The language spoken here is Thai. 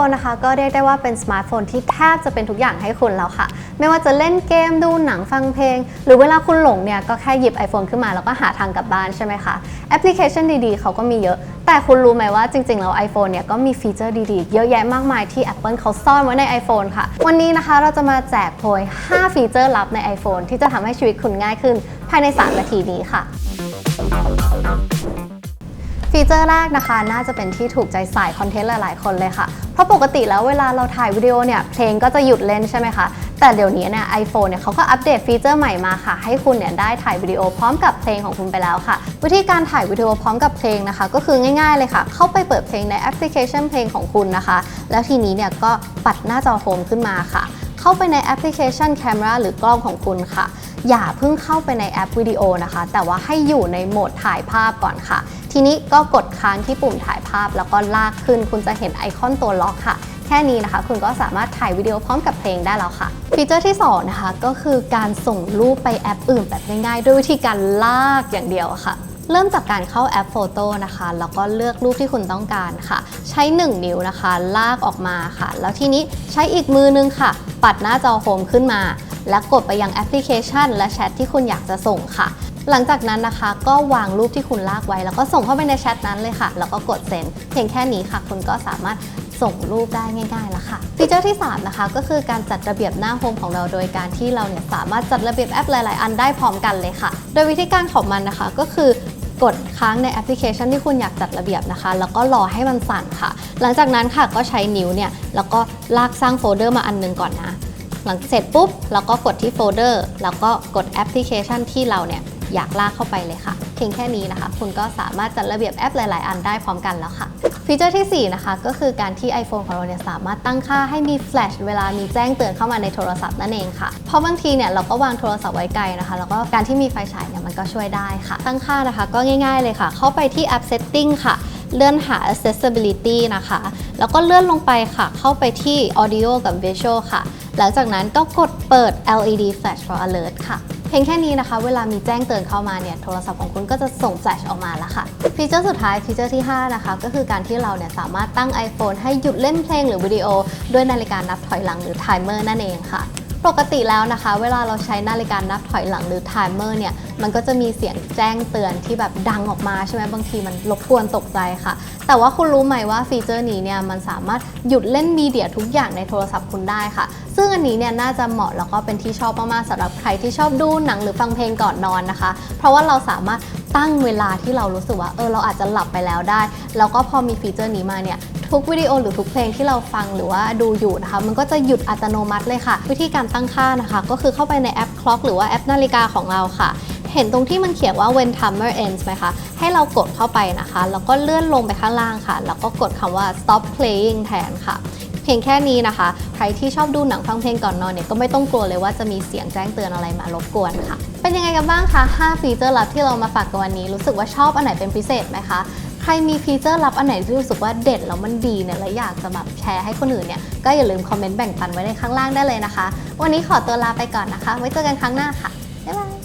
iPhone นะคะก็เรียกได้ว่าเป็นสมาร์ทโฟนที่แทบจะเป็นทุกอย่างให้คุณแล้วค่ะ ไม่ว่าจะเล่นเกมดูหนังฟังเพลง หรือเวลาคุณหลงเนี่ยก็แค่หยิบ iPhone ขึ้นมาแล้วก็หาทางกลับบ้านใช่ไหมคะแอปพลิเคชันดีๆเขาก็มีเยอะ แต่คุณรู้ไหมว่าจริงๆแล้ว iPhone เนี่ยก็มีฟีเจอร์ดีๆ เยอะแยะมากมายที่ Apple เขาซ่อนไว้ใน iPhone ค่ะ วันนี้นะคะเราจะมาแจกโพย 5 ฟีเจอร์ลับใน iPhone ที่จะทำให้ชีวิตคุณง่ายขึ้น ภายใน 3 นาทีนี้ค่ะ ฟีเจอร์แรกนะคะ น่าจะเป็นที่ถูกใจสายคอนเทนต์หลาย ๆ คนเลยค่ะ เพราะปกติแล้วเวลาเราถ่ายวิดีโอเนี่ยเพลงก็จะหยุดเล่นใช่ไหมคะ แต่เดี๋ยวนี้เนี่ยไอโฟนเนี่ยเขาก็อัปเดตฟีเจอร์ใหม่มาค่ะ ให้คุณเนี่ยได้ถ่ายวิดีโอพร้อมกับเพลงของคุณไปแล้วค่ะ วิธีการถ่ายวิดีโอพร้อมกับเพลงนะคะ ก็คือง่าย ๆ เลยค่ะ เข้าไปเปิดเพลงในแอปพลิเคชันเพลงของคุณนะคะ แล้วทีนี้เนี่ยก็ปัดหน้าจอโฮมขึ้นมาค่ะ เข้าไปในแอปพลิเคชัน Camera หรือกล้องของคุณค่ะ อย่าเพิ่งเข้าไปในแอปวิดีโอนะคะ แต่ว่าให้อยู่ในโหมดถ่ายภาพก่อนค่ะ ทีนี้ก็กดค้างที่ปุ่มถ่ายภาพ แล้วก็ลากขึ้น คุณจะเห็นไอคอนตัวล็อกค่ะ แค่นี้นะคะ คุณก็สามารถถ่ายวิดีโอพร้อมกับเพลงได้แล้วค่ะ ฟีเจอร์ที่2นะคะก็คือการส่งรูปไปแอปอื่นแบบง่ายๆ ด้วยวิธีการลากอย่างเดียวค่ะเริ่มจากการเข้าแอปโฟโต้นะคะ แล้วก็เลือกรูปที่คุณต้องการค่ะ ใช้ 1 นิ้วนะคะ ลากออกมาค่ะ แล้วทีนี้ใช้อีกมือนึงค่ะ ปัดหน้าจอโฮมขึ้นมา และกดไปยังแอปพลิเคชัน และแชทที่คุณอยากจะส่งค่ะ หลังจากนั้นนะคะ ก็วางรูปที่คุณลากไว้ แล้วก็ส่งเข้าไปในแชทนั้นเลยค่ะ แล้วก็กดเซ็นเพียงแค่นี้ค่ะ คุณก็สามารถส่งรูปได้ง่ายๆแล้วค่ะ ฟีเจอร์ที่ 3 นะคะ ก็คือการจัดระเบียบหน้าโฮมของเราโดยการที่เราเนี่ยสามารถจัดระเบียบแอปหลาย ๆ อันได้พร้อมกันเลยค่ะ โดยวิธีการของมันนะคะก็คือกดค้างในแอปพลิเคชันที่คุณอยากจัดระเบียบนะคะ แล้วก็รอให้มันสั่นค่ะ หลังจากนั้นค่ะก็ใช้นิ้วเนี่ยแล้วก็ลากสร้างโฟลเดอร์มาอันหนึงก่อนนะ หลังเสร็จปุ๊บเราก็กดที่โฟลเดอร์แล้วก็กดแอปพลิเคชันที่เราเนี่ยอยากลากเข้าไปเลยค่ะ เพียงแค่นี้นะคะ คุณก็สามารถจัดระเบียบแอปหลาย ๆ อันได้พร้อมกันแล้วค่ะ ฟีเจอร์ที่ 4 นะคะ ก็คือการที่ iPhone ของเราเนี่ยสามารถตั้งค่าให้มีแฟลชเวลามีแจ้งเตือนเข้ามาในโทรศัพท์นั่นเองค่ะ เพราะบางทีเนี่ยเราก็วางโทรศัพท์ไว้ไกลนะคะ แล้วก็การที่มีไฟฉายเนี่ยมันก็ช่วยได้ค่ะ ตั้งค่านะคะก็ง่าย ๆ เลยค่ะ เข้าไปที่แอป Setting ค่ะ เลื่อนหา accessibility นะคะ แล้วก็เลื่อนลงไปค่ะ เข้าไปที่ audio กับ visual ค่ะ หลังจากนั้นก็กดเปิด LED flash for alert ค่ะเพียงแค่นี้นะคะ เวลามีแจ้งเตือนเข้ามาเนี่ย โทรศัพท์ของคุณก็จะส่งแฟลชออกมาแล้วค่ะ ฟีเจอร์สุดท้าย ฟีเจอร์ที่ 5 นะคะ ก็คือการที่เราเนี่ยสามารถตั้ง iPhone ให้หยุดเล่นเพลงหรือวิดีโอ ด้วยนาฬิกานับถอยหลังหรือ timer นั่นเองค่ะ ปกติแล้วนะคะ เวลาเราใช้นาฬิกานับถอยหลังหรือ timer เนี่ยมันก็จะมีเสียงแจ้งเตือนที่แบบดังออกมาใช่ไหมบางทีมันรบกวนตกใจค่ะ แต่ว่าคุณรู้ไหมว่าฟีเจอร์นี้เนี่ยมันสามารถหยุดเล่นมีเดียทุกอย่างในโทรศัพท์คุณได้ค่ะ ซึ่งอันนี้เนี่ยน่าจะเหมาะแล้วก็เป็นที่ชอบมากๆสำหรับใครที่ชอบดูหนังหรือฟังเพลงก่อนนอนนะคะ เพราะว่าเราสามารถ ตั้งเวลาที่เรารู้สึกว่าเออเราอาจจะหลับไปแล้วได้ แล้วก็พอมีฟีเจอร์นี้มาเนี่ยทุกวิดีโอหรือทุกเพลงที่เราฟังหรือว่าดูอยู่นะคะมันก็จะหยุดอัตโนมัติเลยค่ะ วิธีการตั้งค่านะคะ ก็คือเข้าไปในแอป Clock หรือว่าแอปนาฬิกาของเราค่ะ เห็นตรงที่มันเขียนว่า when timer ends ไหมคะให้เรากดเข้าไปนะคะ แล้วก็เลื่อนลงไปข้างล่างค่ะ แล้วก็กดคำว่า stop playing แทนค่ะ เพียงแค่นี้นะคะ ใครที่ชอบดูหนังฟังเพลงก่อนนอนเนี่ยก็ไม่ต้องกลัวเลยว่าจะมีเสียงแจ้งเตือนอะไรมารบกวนค่ะ เป็นยังไงกันบ้างคะ 5 ฟีเจอร์ลับที่เรามาฝากกันวันนี้ รู้สึกว่าชอบอันไหนเป็นพิเศษไหมคะใครมีฟีเจอร์ลับอันไหนที่รู้สึกว่าเด็ดแล้วมันดีเนี่ยแล้วอยากจะแบบแชร์ให้คนอื่นเนี่ยก็อย่าลืมคอมเมนต์แบ่งปันไว้ในข้างล่างได้เลยนะคะ วันนี้ขอตัวลาไปก่อนนะคะ ไว้เจอกันครั้งหน้าค่ะบ๊ายบาย